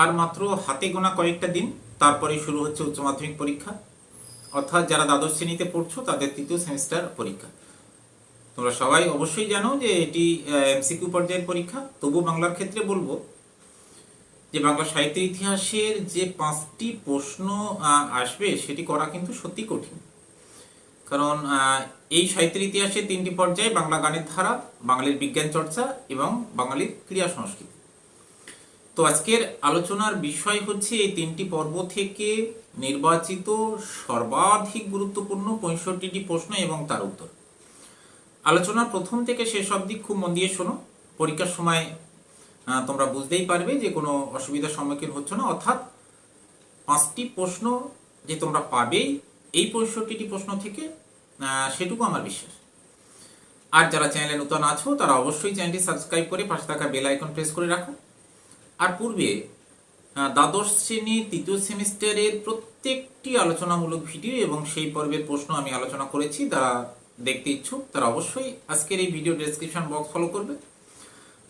আর মাত্র হাতে গোনা কয়েকটা দিন তারপরে শুরু হচ্ছে উচ্চ মাধ্যমিক পরীক্ষা। অর্থাৎ যারা দ্বাদশ শ্রেণীতে পড়ছো, তাদের তৃতীয় সেমিস্টার পরীক্ষা। তোমরা সবাই অবশ্যই জানো যে এটি এমসিকিউ পর্যায়ের পরীক্ষা। তবু বাংলার ক্ষেত্রে বলব যে বাংলা সাহিত্যের ইতিহাসের যে পাঁচটি প্রশ্ন আসবে, সেটি করা কিন্তু সত্যি কঠিন। কারণ এই সাহিত্যের ইতিহাসে তিনটি পর্যায়ে, বাংলা গানের ধারা, বাঙালির বিজ্ঞান চর্চা এবং বাঙালির ক্রিয়া সংস্কৃতি। তো আজকের আলোচনার বিষয় হচ্ছে এই তিনটি পর্ব থেকে নির্বাচিত সর্বাধিক গুরুত্বপূর্ণ পঁয়ষট্টিটি প্রশ্ন এবং তার উত্তর। আলোচনার প্রথম থেকে শেষ অবধি খুব মন দিয়ে শোনো। পরীক্ষার সময় তোমরা বুঝতেই পারবে যে কোনো অসুবিধার সম্মুখীন হচ্ছ না। অর্থাৎ পাঁচটি প্রশ্ন যে তোমরা পাবেই এই পঁয়ষট্টিটি প্রশ্ন থেকে সেটুকু আমার বিশ্বাস। আর যারা চ্যানেলে নতুন আছো, তারা অবশ্যই চ্যানেলটি সাবস্ক্রাইব করে পাশে থাকা বেল আইকন প্রেস করে রাখো। আর পূর্বে দ্বাদশ শ্রেণির তৃতীয় সেমিস্টারের প্রত্যেকটি আলোচনামূলক ভিডিও এবং সেই পর্বের প্রশ্ন আমি আলোচনা করেছি যারা দেখতে ইচ্ছুক, তারা অবশ্যই আজকের এই ভিডিও ডেসক্রিপশন বক্স ফলো করবে।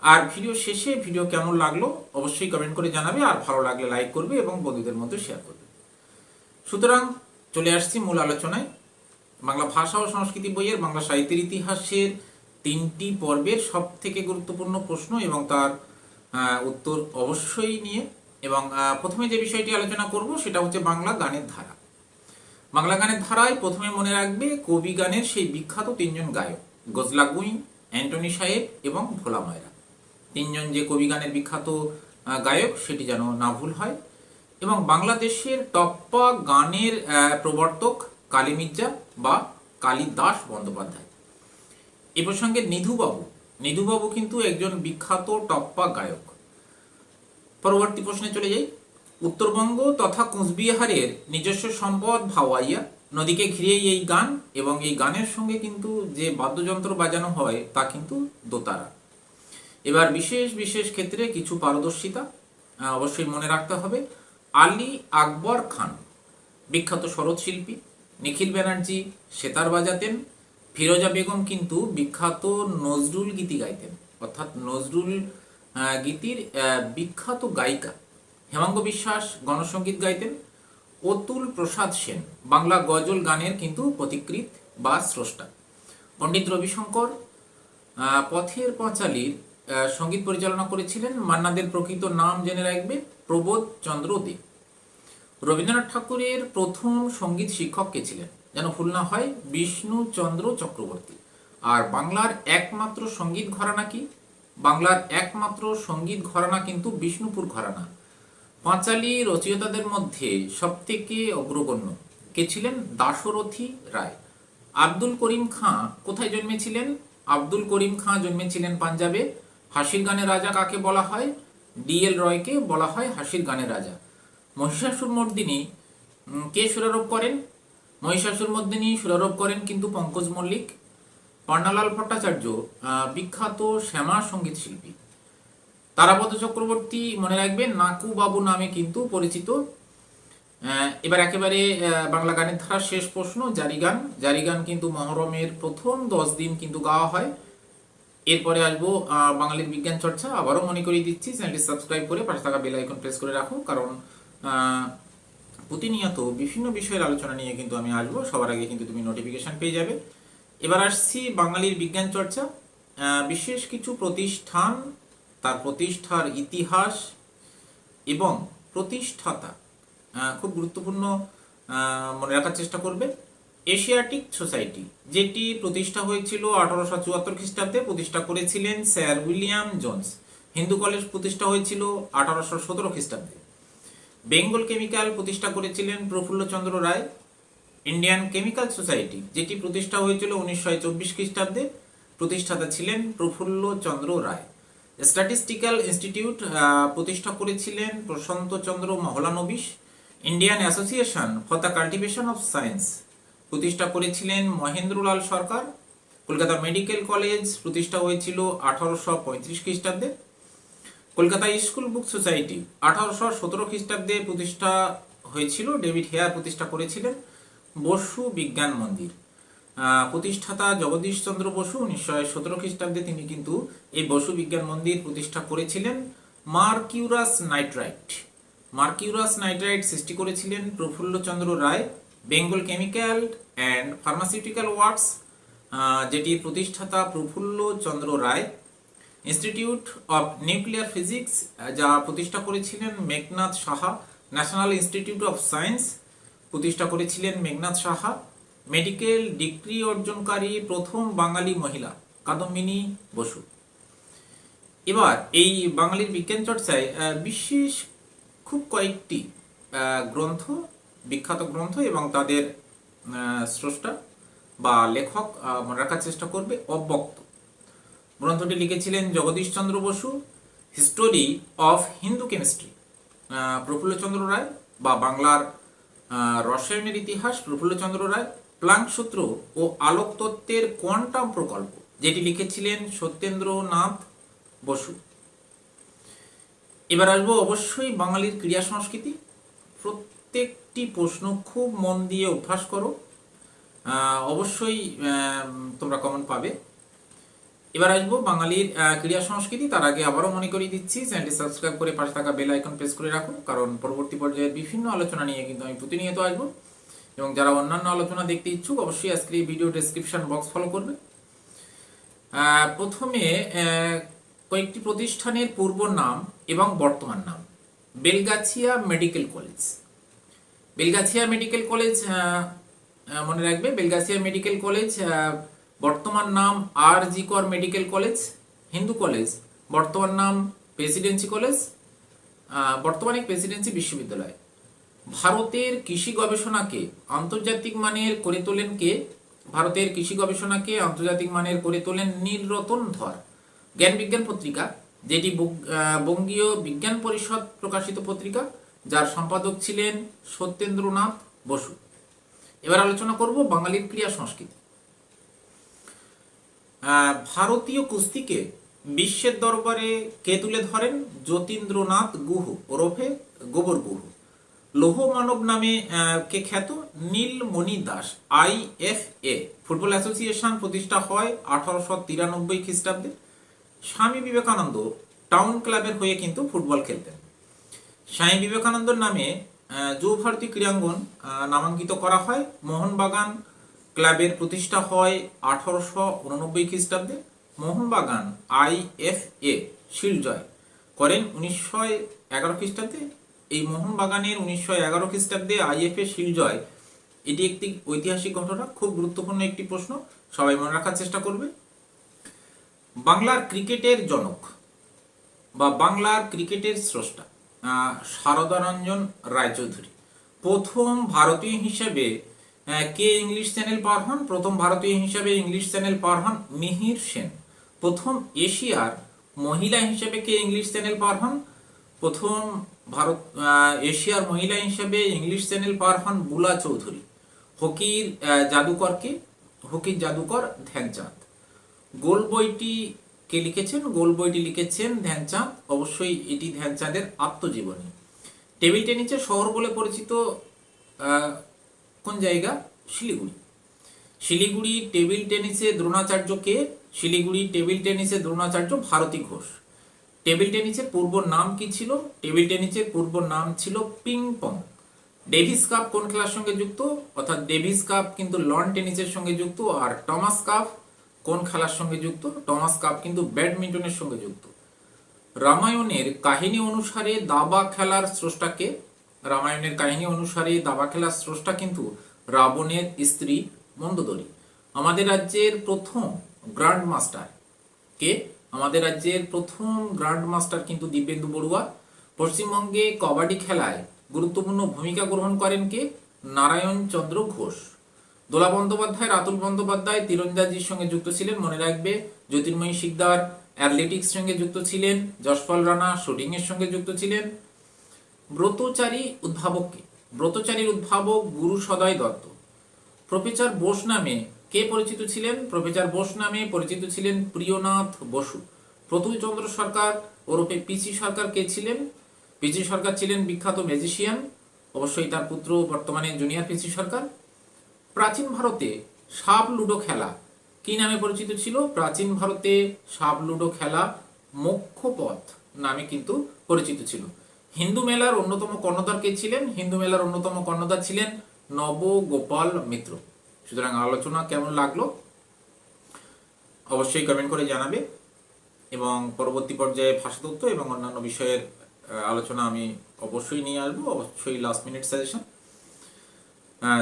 আর ভিডিও শেষে ভিডিও কেমন লাগল অবশ্যই কমেন্ট করে জানাবে, আর ভালো লাগলে লাইক করবে এবং বন্ধুদের মধ্যে শেয়ার করবে। সুতরাং চলে আসছি মূল আলোচনায়। বাংলা ভাষা ও সংস্কৃতি বইয়ের, বাংলা সাহিত্যের ইতিহাসের তিনটি পর্বের সব থেকে গুরুত্বপূর্ণ প্রশ্ন এবং তার উত্তর অবশ্যই নিয়ে এবং প্রথমে যে বিষয়টি আলোচনা করব সেটা হচ্ছে বাংলা গানের ধারা। বাংলা গানের ধারায় প্রথমে মনে রাখবে কবি গানের সেই বিখ্যাত তিনজন গায়ক, গজলা গুইন, অ্যান্টনি সাহেব এবং ভোলা ময়রা। তিনজন যে কবি গানের বিখ্যাত গায়ক, সেটি যেন না ভুল হয়। এবং বাংলাদেশের টপ্পা গানের প্রবর্তক কালী মির্জা বা কালিদাস বন্দ্যোপাধ্যায়। এ প্রসঙ্গে নিধুবাবু নিধুবাবু কিন্তু একজন বিখ্যাত টপ্পা গায়ক। পরবর্তী প্রশ্নে চলে যাই। উত্তরবঙ্গ তথা কোচবিহারের নিজস্ব সম্পদ ভাওয়াইয়া নদীকে ঘিরেই এই গান এবং এই গানের সঙ্গে কিন্তু যে বাদ্যযন্ত্র বাজানো হয় তা কিন্তু দোতারা। এবার বিশেষ বিশেষ ক্ষেত্রে কিছু পারদর্শিতা অবশ্যই মনে রাখতে হবে। আলী আকবর খান, বিখ্যাত সরোদ শিল্পী নিখিল ব্যানার্জি, সেতার বাজাতেন ফিরোজা বেগম কিন্তু বিখ্যাত নজরুল গীতি গাইতেন। অর্থাৎ নজরুল গীতির বিখ্যাত গায়িকা হেমাঙ্গ বিশ্বাস গণসঙ্গীত গাইতেন। অতুল প্রসাদ সেন বাংলা গজল গানের কিন্তু পথিকৃৎ বা স্রষ্টা। পণ্ডিত রবিশঙ্কর পথের পাঁচালীর সংগীত পরিচালনা করেছিলেন। মান্নাদের প্রকৃত নাম জেনে রাখবে প্রবোধ চন্দ্র দে। রবীন্দ্রনাথ ঠাকুরের প্রথম সংগীত শিক্ষক কে ছিলেন? যেন ভুল না হয় বিষ্ণু চন্দ্র চক্রবর্তী। আর বাংলার একমাত্র সংগীত ঘরানা কি? বাংলার একমাত্র সংগীত ঘরানা কিন্তু বিষ্ণুপুর ঘরানা। পাঁচালী রচয়িতাদের মধ্যে সবথেকে অগ্রগণ্য কে ছিলেন? দাশরথী রায়। আব্দুল করিম খাঁ কোথায় জন্মেছিলেন? আব্দুল করিম খাঁ জন্মেছিলেন পাঞ্জাবে। হাসির গানের রাজা কাকে বলা হয়? ডিএল রয়কে বলা হয় হাসির গানের রাজা। মহিষাসুর মর্দিনী কে সুরারোপ করেন? মহিষাসুর মর্দিনী সুরারোপ করেন কিন্তু পঙ্কজ মল্লিক পান্নালাল ভট্টাচার্য বিখ্যাত শ্যামা সংগীত শিল্পী। তারাপদ চক্রবর্তী মনে রাখবেন, নাকু বাবু নামে কিন্তু পরিচিত। এবার একেবারে বাংলা গানের ধারার শেষ প্রশ্ন, জারি গান। জারি গান কিন্তু মহরমের প্রথম দশ দিন কিন্তু গাওয়া হয়। এরপরে আসব বাঙালির বিজ্ঞান চর্চা। আবারও মনে করিয়ে দিচ্ছি, চ্যানেলটি সাবস্ক্রাইব করে পাশে থাকা বেল আইকন প্রেস করে রাখো, কারণ প্রতিনিয়ত বিভিন্ন বিষয়ের আলোচনা নিয়ে কিন্তু আমি আসব। সবার আগে কিন্তু তুমি নোটিফিকেশন পেয়ে যাবে। এবার আসছি বাঙালির বিজ্ঞান চর্চা। বিশেষ কিছু প্রতিষ্ঠান, তার প্রতিষ্ঠার ইতিহাস এবং প্রতিষ্ঠাতা খুব গুরুত্বপূর্ণ মনে রাখার চেষ্টা করবে। এশিয়াটিক সোসাইটি, যেটি প্রতিষ্ঠা হয়েছিল আঠারোশো চুয়াত্তর খ্রিস্টাব্দে, প্রতিষ্ঠা করেছিলেন sir William Jones. Hindu college প্রতিষ্ঠা হয়েছিল আঠারোশো সতেরো খ্রিস্টাব্দে। বেঙ্গল কেমিক্যাল প্রতিষ্ঠা করেছিলেন Prafullachandra Ray, Indian chemical society, যেটি প্রতিষ্ঠা হয়েছিল উনিশশো চব্বিশ খ্রিস্টাব্দে। প্রতিষ্ঠাতা ছিলেন প্রফুল্লচন্দ্র রায়। স্ট্যাটিস্টিক্যাল ইনস্টিটিউট প্রতিষ্ঠা করেছিলেন Prasanta Chandra Mahalanobis. Indian association for the cultivation of science প্রতিষ্ঠা করেছিলেন মহেন্দ্রলাল সরকার। কলকাতা মেডিকেল কলেজ প্রতিষ্ঠা হয়েছিল আঠারোশো পঁয়ত্রিশ খ্রিস্টাব্দে। কলকাতা স্কুল বুক সোসাইটি আঠারোশো সতেরো খ্রিস্টাব্দে প্রতিষ্ঠা হয়েছিল, ডেভিড হেয়ার প্রতিষ্ঠা করেছিলেন, বসু বিজ্ঞান মন্দির। প্রতিষ্ঠাতা জগদীশ চন্দ্র বসু, উনিশশো সতেরো খ্রিস্টাব্দে তিনি কিন্তু এই বসু বিজ্ঞান মন্দির প্রতিষ্ঠা করেছিলেন। Mercurous nitrite. মার্কিউরাস নাইট্রাইট সৃষ্টি করেছিলেন Prafullachandra Ray, Bengal chemical and pharmaceutical works যেটির প্রতিষ্ঠাতা Prafulla Chandra Ray institute of nuclear physics যা প্রতিষ্ঠা করেছিলেন Meghnad Saha. National institute of science প্রতিষ্ঠা করেছিলেন মেঘনাথ সাহা। মেডিকেল ডিগ্রি অর্জনকারী প্রথম বাঙালি মহিলা কাদম্বিনী বসু। এবার এই বাঙালির বিজ্ঞান চর্চায় বিশেষ খুব কয়েকটি গ্রন্থ, বিখ্যাত গ্রন্থ এবং তাদের স্রষ্টা বা লেখক মনে রাখার চেষ্টা করবে অব্যক্ত। গ্রন্থটি লিখেছিলেন Jagadishchandra Basu history of Hindu chemistry Prafullachandra Ray বা বাংলার রসায়নের ইতিহাস প্রফুল্লচন্দ্র রায় প্লাঙ্ক সূত্র ও আলোক তত্ত্বের কোয়ান্টাম প্রকল্প, যেটি লিখেছিলেন সত্যেন্দ্রনাথ বসু। এবার আসব অবশ্যই বাঙালির ক্রিয়া সংস্কৃতি। প্রত্যেকটি প্রশ্ন খুব মন দিয়ে অভ্যাস করো। অবশ্যই তোমরা কমন পাবে। এবার আসব বাঙালির ক্রিয়া সংস্কৃতি। তার আগে আবারও মনে করিয়ে দিচ্ছি, চ্যানেলটি সাবস্ক্রাইব করে পাশে থাকা বেল আইকন প্রেস করে রাখুন, কারণ পরবর্তী পর্যায়ের বিভিন্ন আলোচনা নিয়ে কিন্তু আমি প্রতিনিয়ত আসব। এবং যারা অন্যান্য আলোচনা দেখতে ইচ্ছুক, অবশ্যই আজকের এই ভিডিও ডেসক্রিপশন বক্স ফলো করবে প্রথমে কয়েকটি প্রতিষ্ঠানের পূর্ব নাম এবং বর্তমান নাম। Belgachia medical college. Belgachia medical college মনে রাখবে, বেলগাছিয়া মেডিকেল কলেজ বর্তমান নাম আর জি কর মেডিকেল কলেজ হিন্দু কলেজ বর্তমান নাম প্রেসিডেন্সি কলেজ বর্তমানে প্রেসিডেন্সি বিশ্ববিদ্যালয় ভারতের কৃষি গবেষণাকে আন্তর্জাতিক মানের করে তোলেন কে? ভারতের কৃষি গবেষণাকে আন্তর্জাতিক মানের করে তোলেন নীলরতন ধর। জ্ঞান বিজ্ঞান পত্রিকা, যেটি বঙ্গীয় বিজ্ঞান পরিষদ প্রকাশিত পত্রিকা, যার সম্পাদক ছিলেন সত্যেন্দ্রনাথ বসু। এবার আলোচনা করব বাঙালির ক্রিয়া সংস্কৃতি। ভারতীয় কুস্তিকে বিশ্বের দরবারে কে তুলে ধরেন? যতীন্দ্রনাথ গুহ, ওরফে গোবর গুহ। লৌহ মানব নামে কে খ্যাত? Nilmoni Das, I F A. Football association প্রতিষ্ঠা হয় আঠারোশো তিরানব্বই খ্রিস্টাব্দে। স্বামী বিবেকানন্দ টাউন ক্লাবের হয়ে কিন্তু ফুটবল খেলতেন। স্বামী বিবেকানন্দর নামে যুব ভারতী ক্রীড়াঙ্গন নামাঙ্কিত করা হয়। মোহনবাগান ক্লাবের প্রতিষ্ঠা হয় আঠারোশো উননব্বই খ্রিস্টাব্দে। মোহনবাগান আই এফ এ শিল জয় করেন উনিশশো এগারো খ্রিস্টাব্দে। এই মোহনবাগানের উনিশশো এগারো খ্রিস্টাব্দে আইএফএ শিল জয় এটি একটি ঐতিহাসিক ঘটনা, খুব গুরুত্বপূর্ণ একটি প্রশ্ন, সবাই মনে রাখার চেষ্টা করবে। বাংলার ক্রিকেটের জনক বা বাংলার ক্রিকেটের স্রষ্টা শারদারঞ্জন রায়চৌধুরী প্রথম ভারতীয় হিসেবে কে ইংলিশ চ্যানেল পার হন? প্রথম ভারতীয় হিসাবে ইংলিশ চ্যানেল পার হন মিহির সেন। প্রথম এশিয়ার মহিলা হিসেবে কে ইংলিশ চ্যানেল পার হন? প্রথম ভারত এশিয়ার মহিলা হিসেবে ইংলিশ চ্যানেল পার হন বুলা চৌধুরী। হকির জাদুকরকে হকির জাদুকর ধ্যানচাঁদ। গোল বইটি কে লিখেছেন? গোল বইটি লিখেছেন ধ্যানচাঁদ। অবশ্যই এটি ধ্যানচাঁদের আত্মজীবনী। টেবিল টেনিসের শহর বলে পরিচিত কোন জায়গা? শিলিগুড়ি। শিলিগুড়ি টেবিল টেনিসে দ্রোণাচার্যকে, শিলিগুড়ি টেবিল টেনিসে দ্রোণাচার্য ভারতী ঘোষ। টেবিল টেনিসের পূর্ব নাম কি ছিল? টেবিল টেনিসের পূর্ব নাম ছিল পিং পং ডেভিস কাপ কোন খেলার সঙ্গে যুক্ত? অর্থাৎ ডেভিস কাপ কিন্তু লন টেনিসের সঙ্গে যুক্ত আর টমাস কাপ কোন খেলার সঙ্গে যুক্ত? টমাস কাপ কিন্তু ব্যাডমিন্টনের সঙ্গে যুক্ত। রামায়ণের কাহিনী অনুসারে দাবা খেলার স্রষ্টাকে রামায়ণের কাহিনী অনুসারে দাবা খেলার স্রষ্টা কিন্তু রাবণের স্ত্রী মন্দোদরী, আমাদের রাজ্যের প্রথম গ্র্যান্ড মাস্টার কে? আমাদের রাজ্যের প্রথম গ্র্যান্ড মাস্টার কিন্তু দিব্যেন্দু বড়ুয়া। পশ্চিমবঙ্গে কবাডি খেলায় গুরুত্বপূর্ণ ভূমিকা গ্রহণ করেন কে? নারায়ণ চন্দ্র ঘোষ। দোলা বন্দ্যোপাধ্যায়, রাতুল বন্দ্যোপাধ্যায় তীরন্দাজির সঙ্গে যুক্ত ছিলেন, মনে রাখবে, জ্যোতির্ময়ী শিকদার অ্যাথলেটিক্স সঙ্গে যুক্ত ছিলেন, যশপাল রানা শুটিং এর সঙ্গে যুক্ত ছিলেন ব্রতচারী উদ্ভাবককে ব্রতচারীর উদ্ভাবক গুরু সদয় দত্ত। প্রফেসর বোস নামে কে পরিচিত ছিলেন? প্রফেসর বোস নামে পরিচিত ছিলেন প্রিয়নাথ বসু। চন্দ্র সরকার ওরফে পিসি সরকার কে ছিলেন? পিসি সরকার ছিলেন বিখ্যাত ম্যাজিশিয়ান। অবশ্যই তার পুত্র বর্তমানে জুনিয়র পিসি সরকার। প্রাচীন ভারতে সাপ লুডো খেলা কি নামে পরিচিত ছিল? প্রাচীন ভারতে সাপ লুডো খেলা মোক্ষপথ নামে কিন্তু পরিচিত ছিল। হিন্দু মেলার অন্যতম কর্ণধার কে ছিলেন? হিন্দু মেলার অন্যতম কর্ণধার ছিলেন নবগোপাল মিত্র। সুতরাং আলোচনা কেমন লাগল? অবশ্যই কমেন্ট করে জানাবে। এবং পরবর্তী পর্যায়ে ভাষাতত্ত্ব এবং অন্যান্য বিষয়ের আলোচনা আমি অবশ্যই নিয়ে আসব। অবশ্যই লাস্ট মিনিট সাজেশন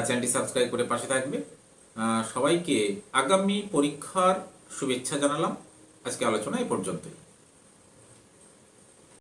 চ্যানেলটি সাবস্ক্রাইব করে পাশে থাকবে। সবাইকে আগামী পরীক্ষার শুভেচ্ছা জানালাম। আজকে আলোচনা এ পর্যন্তই।